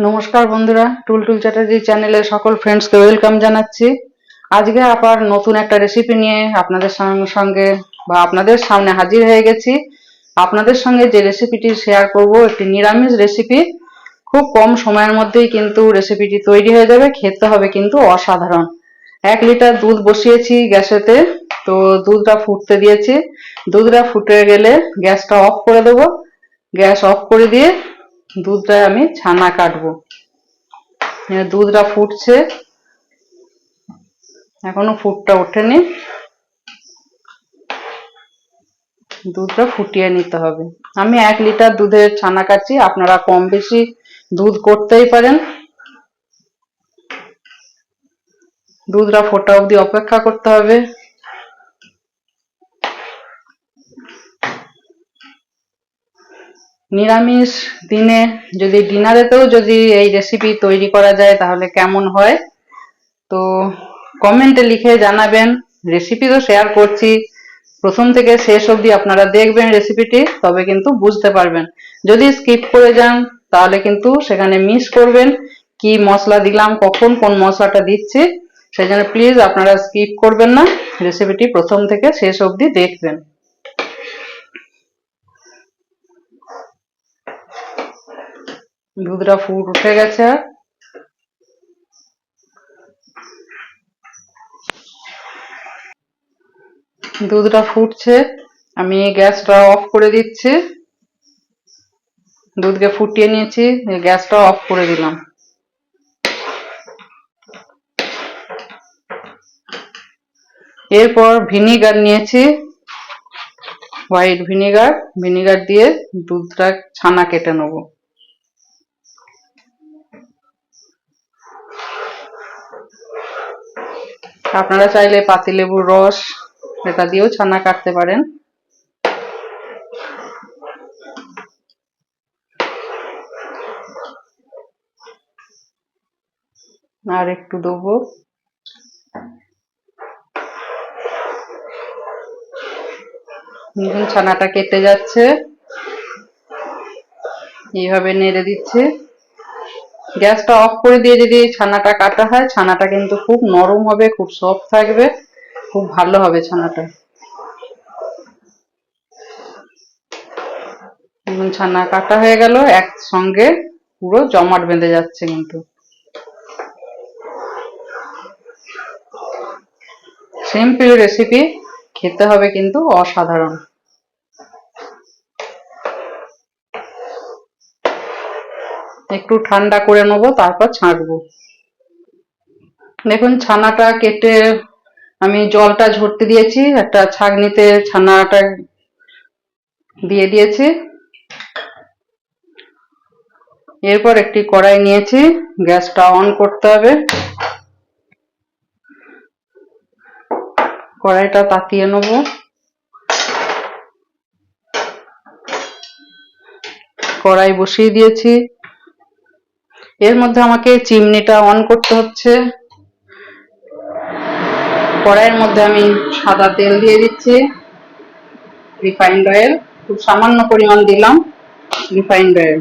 নমস্কার বন্ধুরা টুলটুল চ্যাটার্জি চ্যানেলে সকল ফ্রেন্ডসকে ওয়েলকাম জানাচ্ছি। আজকে আবার নতুন একটা রেসিপি নিয়ে আপনাদের সঙ্গে- সঙ্গে বা আপনাদের সামনে হাজির হয়ে গেছি। আপনাদের সঙ্গে যে রেসিপিটি শেয়ার করব, একটি নিরামিষ রেসিপি খুব কম সময়ের মধ্যেই কিন্তু রেসিপিটি তৈরি হয়ে যাবে, খেতে হবে কিন্তু অসাধারণ। এক লিটার দুধ বসিয়েছি গ্যাসেতে, তো দুধটা ফুটতে দিয়েছি। দুধটা ফুটে গেলে গ্যাসটা অফ করে দেবো। গ্যাস অফ করে দিয়ে দুধটা আমি ছানা কাটবো। দুধটা ফুটছে। এখনও ফুটটা ওঠেনি। দুধটা ফুটিয়ে নিতে হবে। আমি এক লিটার দুধের ছানা কাটছি, আপনারা কম বেশি দুধ করতেই পারেন। দুধটা ফোটা অবধি অপেক্ষা করতে হবে। নিরামিষ দিনে যদি ডিনারেতেও যদি এই রেসিপি তৈরি করা যায়, তাহলে কেমন হয়? তো কমেন্টে লিখে জানাবেন। রেসিপি তো শেয়ার করছি। প্রথম থেকে শেষ অবধি আপনারা দেখবেন রেসিপিটি তবে কিন্তু বুঝতে পারবেন। যদি স্কিপ করে যান, তাহলে কিন্তু সেখানে মিস করবেন কি মশলা দিলাম, কখন, কোন মশলাটা দিচ্ছি। সেই জন্য প্লিজ আপনারা স্কিপ করবেন না। রেসিপিটি প্রথম থেকে শেষ অবধি দেখবেন। দুধটা ফুট উঠে গেছে। দুধটা ফুটছে। আমি গ্যাসটা অফ করে দিচ্ছি। দুধকে ফুটিয়ে নিয়েছি, গ্যাসটা অফ করে দিলাম। এরপর ভিনিগার নিয়েছি। হোয়াইট ভিনিগার ভিনিগার দিয়ে দুধটা ছানা কেটে নেব। আপনারা চাইলে পাতিলেবুর রস, এটা দিয়েও ছানা কাটতে পারেন। আর একটু দেবো। ছানাটা কেটে যাচ্ছে। এইভাবে নেড়ে দিচ্ছে। গ্যাসটা অফ করে দিয়ে যদি ছানাটা কাটা হয়, ছানাটা কিন্তু খুব নরম হবে, খুব সফট থাকবে, খুব ভালো হবে ছানাটা। ছানা কাটা হয়ে গেল, একসঙ্গে পুরো জমাট বেঁধে যাচ্ছে কিন্তু। সিম্পল রেসিপি খেতে হবে কিন্তু অসাধারণ। একটু ঠান্ডা করে নেব, তারপর ছাঁকবো। দেখুন, ছানাটা কেটে আমি জলটা ঝরতে দিয়েছি, একটা ছাঁকনিতে ছানাটা দিয়ে দিয়েছি। এরপর একটি কড়াই নিয়েছি, গ্যাসটা অন করতে হবে। কড়াইটা তাতিয়ে নেব। কড়াই বসিয়ে দিয়েছি। এর মধ্যে আমাকে চিমনিটা অন করতে হচ্ছে। কড়াইয়ের মধ্যে আমি সাদা তেল দিয়ে দিচ্ছি রিফাইন্ড অয়েল খুব সামান্য পরিমাণ দিলাম রিফাইন্ড অয়েল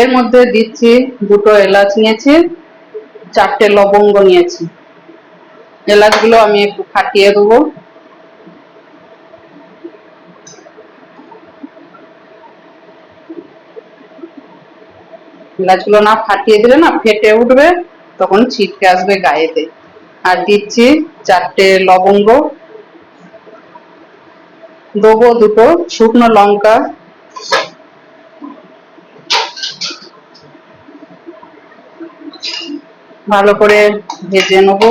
এর মধ্যে দিচ্ছি দুটো এলাচ নিয়েছি, চারটে লবঙ্গ নিয়েছি। এলাচগুলো আমি একটু ফাটিয়ে দেবো। এলাচগুলো না ফাটিয়ে দিলে না ফেটে উঠবে, তখন ছিটকে আসবে গায়েতে। আর দিচ্ছি চারটে লবঙ্গ, দেবো দুটো শুকনো লঙ্কা, ভালো করে ভেজে নেব।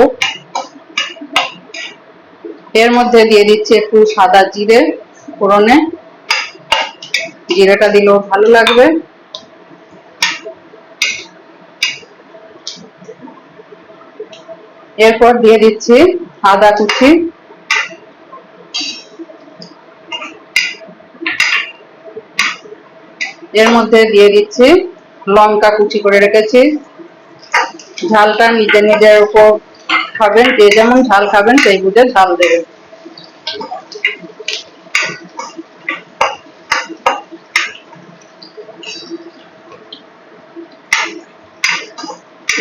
এর মধ্যে দিয়ে দিচ্ছি একটু সাদা জিরে ফোড়নে। জিরেটা দিলেও ভালো লাগবে। এরপর দিয়ে দিচ্ছি আদা কুচি। এর মধ্যে দিয়ে দিচ্ছি লঙ্কা কুচি করে রেখেছি। ঝালটা নিজে নিজের উপর খাবেন, যে যেমন ঝাল খাবেন সেই বুঝে ঝাল দেবেন।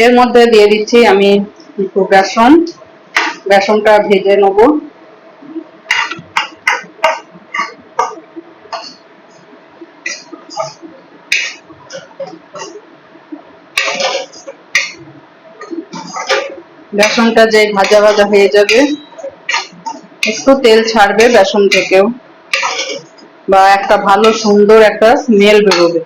এর মধ্যে দিয়ে দিচ্ছি আমি একটু বেসন। বেসনটা ভেজে নেব। বেসনটা যে ভাজা ভাজা হয়ে যাবে, একটু তেল ছাড়বে বেসন থেকেও, বা একটা ভালো সুন্দর একটা স্মেল বেরোবে।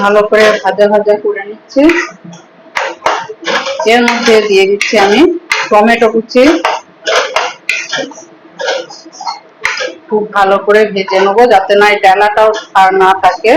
ভালো করে ভাজা ভাজা করে নিচ্ছি। এর মধ্যে দিয়ে দিচ্ছি আমি টমেটো কুচি। খুব ভালো করে ভেজে নেব যাতে না এই ডালাটাও আর না থাকে।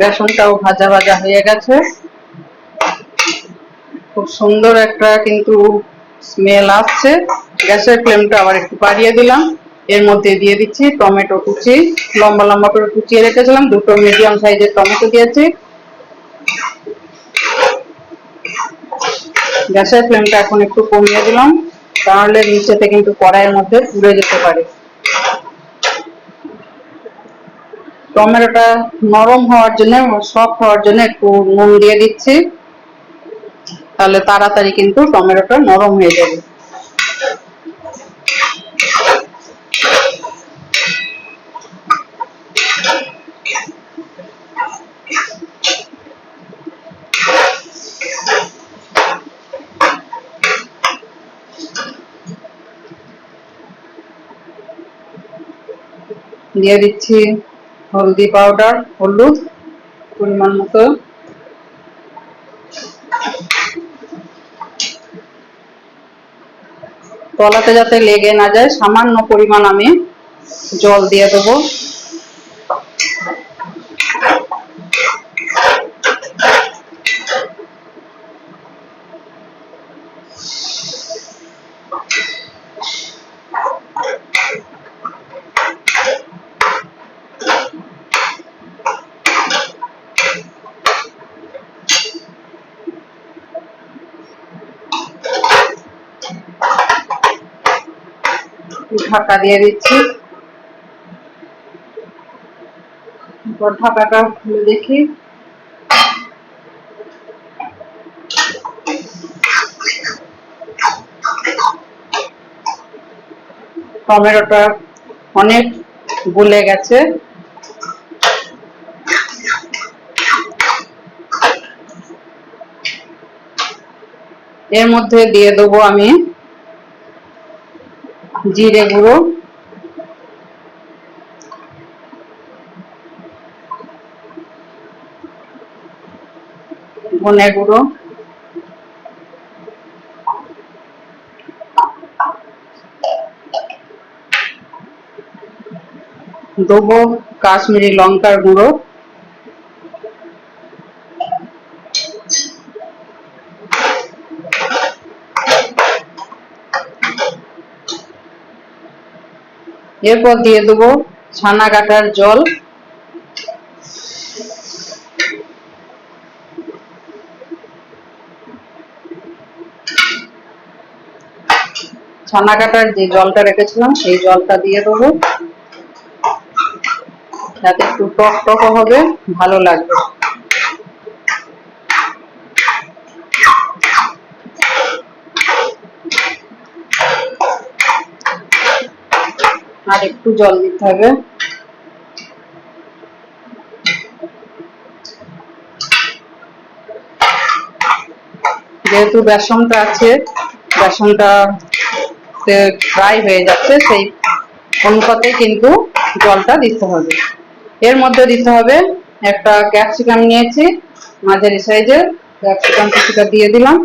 বেসনটাও ভাজা ভাজা হয়ে গেছে। খুব সুন্দর একটা কিন্তু স্মেল আসছে। গ্যাসের ফ্লেমটা আবার একটু বাড়িয়ে দিলাম। এর মধ্যে দিয়ে দিচ্ছি টমেটো কুচি। লম্বা লম্বা করে কুচিয়ে রেখেছিলাম। দুটো মিডিয়াম সাইজের টমেটো দিয়েছি। গ্যাসের ফ্লেমটা এখন একটু কমিয়ে দিলাম। তাহলে নিচেতে কিন্তু কড়াইয়ের মধ্যে পুড়ে যেতে পারে। টমেটোটা নরম হওয়ার জন্য সফট হওয়ার জন্য একটু নুন দিয়ে দিচ্ছি। তাহলে তাড়াতাড়ি কিন্তু টমেটোটা নরম হয়ে যাবে। দিয়ে দিচ্ছি। হলদি পাউডার, হলুদ পরিমাণ মতো। তলাতে যাতে লেগে না যায়, সামান্য পরিমাণ আমি জল দিয়ে দেবো। ঢাকা দিয়ে দিচ্ছি। ঢাকাটা খুলে দেখি। টমেটোটা অনেক গলে গেছে। এর মধ্যে দিয়ে দেবো আমি জিরে গুঁড়ো। ধনে গুঁড়ো। দেবো কাশ্মীরি লঙ্কার গুঁড়ো। এরপর দিয়ে দেবো ছানা কাটার জল। ছানা কাটার যে জলটা রেখেছিলাম, সেই জলটা দিয়ে দেবো। যাতে একটু টক টক হবে, ভালো লাগবে। আর একটু জল দিতে হবে। যেহেতু বেসনটা আছে বেসনটা ফ্রাই হয়ে যাচ্ছে, সেই অনুপাতে কিন্তু জলটা দিতে হবে। এর মধ্যে দিতে হবে একটা ক্যাপসিকাম নিয়েছি, মাঝারি সাইজের ক্যাপসিকাম কিছুটা দিয়ে দিলাম।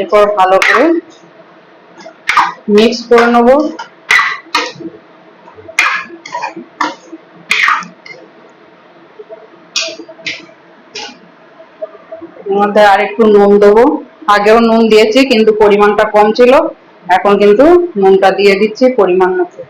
এরপর ভালো করে মিক্স করে নেব। মধ্যে আর একটু নুন দেবো। আগেও নুন দিয়েছি, কিন্তু পরিমাণটা কম ছিল। এখন কিন্তু নুনটা দিয়ে দিচ্ছি, পরিমাণ মতো।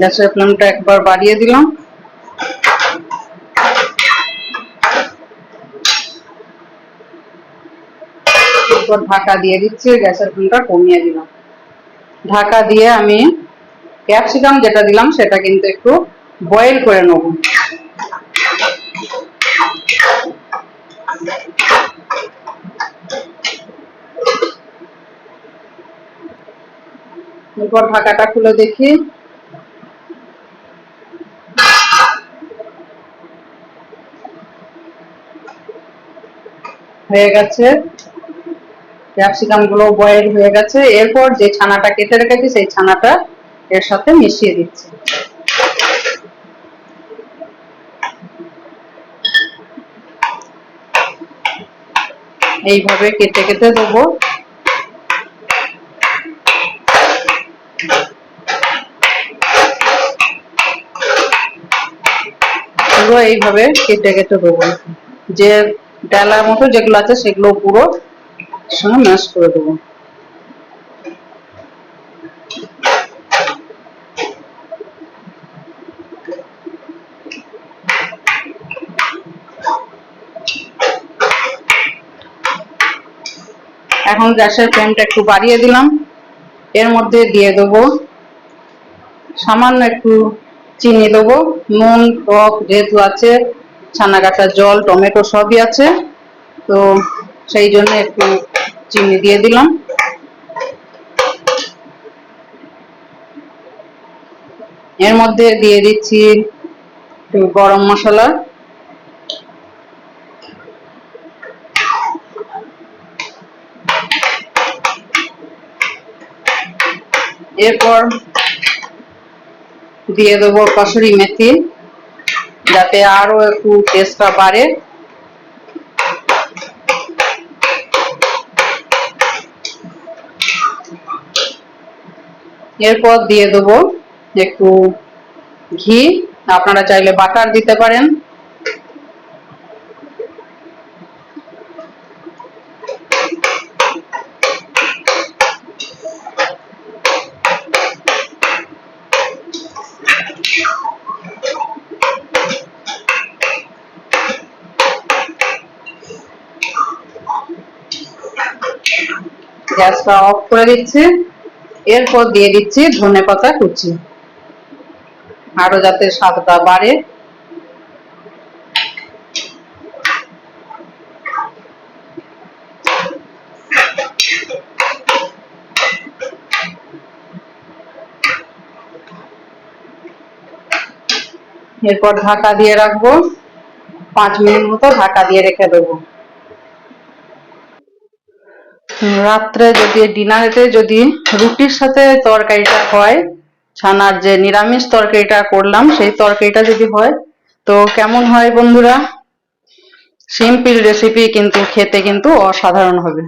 গ্যাসের ফ্লেমটা একবার বাড়িয়ে দিলাম। ঢাকা দিয়ে দিচ্ছি, গ্যাসের ফ্লেমটা কমিয়ে দিলাম। ঢাকা দিয়ে আমি ক্যাপসিকাম যেটা দিলাম, সেটা কিন্তু একটু বয়েল করে নেব। এরপর ঢাকাটা খুলে দেখি। হয়ে গেছে। ক্যাপসিকামগুলো বয়েল হয়ে গেছে। এরপর যে ছানাটা কেটে রেখেছি, সেই ছানাটা এর সাথে মিশিয়ে দিচ্ছি। এইভাবে কেটে কেটে দেবো। এইভাবে কেটে কেটে দেবো। যে ডালার মতো যেগুলো আছে সেগুলো পুরো সঙ্গে ম্যাশ করে দেবো। এখন গ্যাসের ফ্লেমটা একটু বাড়িয়ে দিলাম। এর মধ্যে দিয়ে দেবো সামান্য একটু চিনি দেবো, নুন টক যেহেতু আছে ছানা কাটা জল, টমেটো সবই আছে। তো সেই জন্য একটু চিনি দিয়ে দিলাম। এর মধ্যে দিয়ে দিচ্ছি গরম মশলা। এরপর দিয়ে দেবো কসুরি মেথি। যাতে আরও একটু টেস্টটা বাড়ে। এরপর দিয়ে দেবো একটু ঘি। আপনারা চাইলে বাটার দিতে পারেন। গ্যাসটা অফ করে দিচ্ছি। এরপর দিয়ে দিচ্ছি ধনে পাতা কুচি। আরও যাতে স্বাদটা বাড়ে। এরপর ঢাকা দিয়ে রাখব। পাঁচ মিনিট মতো ঢাকা দিয়ে রেখে দেবো। রাত্রে যদি ডিনারেতে যদি রুটির সাথে তরকারিটা হয়, ছানার যে নিরামিষ তরকারিটা করলাম, সেই তরকারিটা যদি হয়, তো কেমন হয় বন্ধুরা? সিম্পল রেসিপি কিন্তু খেতে কিন্তু অসাধারণ হবে।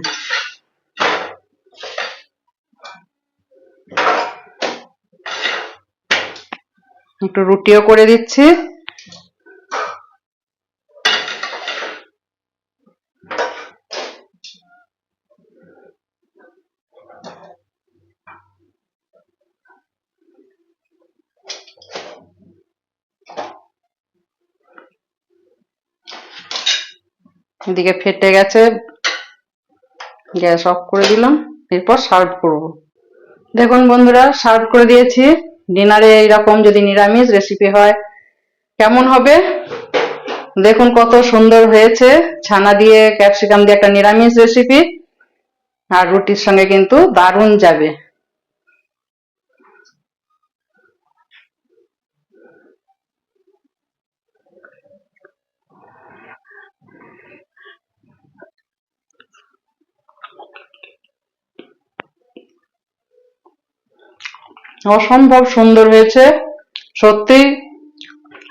একটু রুটিও করে দিচ্ছি। এদিকে ফেটে গেছে। গ্যাস অফ করে দিলাম। এরপর সার্ভ করব। দেখুন বন্ধুরা সার্ভ করে দিয়েছি। ডিনারে এইরকম যদি নিরামিষ রেসিপি হয়, কেমন হবে? দেখুন কত সুন্দর হয়েছে। ছানা দিয়ে ক্যাপসিকাম দিয়ে একটা নিরামিষ রেসিপি আর রুটির সঙ্গে কিন্তু দারুণ যাবে। অসম্ভব সুন্দর হয়েছে। সত্যি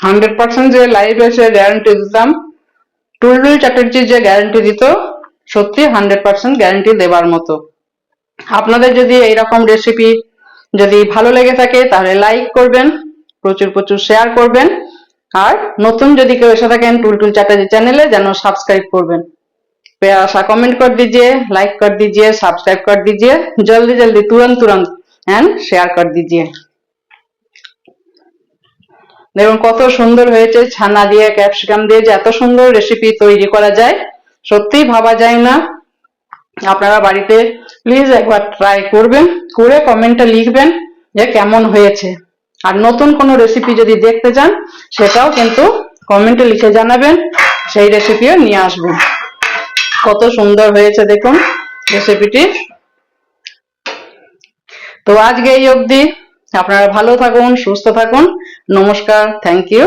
হান্ড্রেড পার্সেন্ট যে লাইভ এসে গ্যারান্টি দিতাম। টুলটুল চ্যাটার্জি যে গ্যারান্টি দিত, সত্যি হান্ড্রেড পার্সেন্ট গ্যারান্টি দেবার মতো। আপনাদের যদি এইরকম রেসিপি যদি ভালো লেগে থাকে, তাহলে লাইক করবেন, প্রচুর প্রচুর শেয়ার করবেন। আর নতুন যদি কেউ এসে থাকেন টুলটুল চ্যাটার্জি চ্যানেলে যেন সাবস্ক্রাইব করবেন। प्यारा কমেন্ট কর দিজিয়ে লাইক কর দিজিয়ে সাবস্ক্রাইব কর দিজিয়ে জলদি জলদি, তুরন্ত তুরন্ত एंड शेयर कर दीजिए দেখুন কত সুন্দর হয়েছে ছানা দিয়ে ক্যাপসিকাম দিয়ে যে এত সুন্দর রেসিপি তৈরি করা যায় সত্যিই ভাবা যায় না আপনারা বাড়িতে প্লিজ একবার ট্রাই করবেন করে কমেন্টে লিখবেন যে কেমন হয়েছে আর নতুন কোনো রেসিপি যদি দেখতে চান সেটাও কিন্তু কমেন্টে লিখে জানাবেন সেই রেসিপিও নিয়ে আসবো কত সুন্দর হয়েছে দেখুন রেসিপিটি তো আজকে এই অবধি আপনারা ভালো থাকুন সুস্থ থাকুন। নমস্কার থ্যাংক ইউ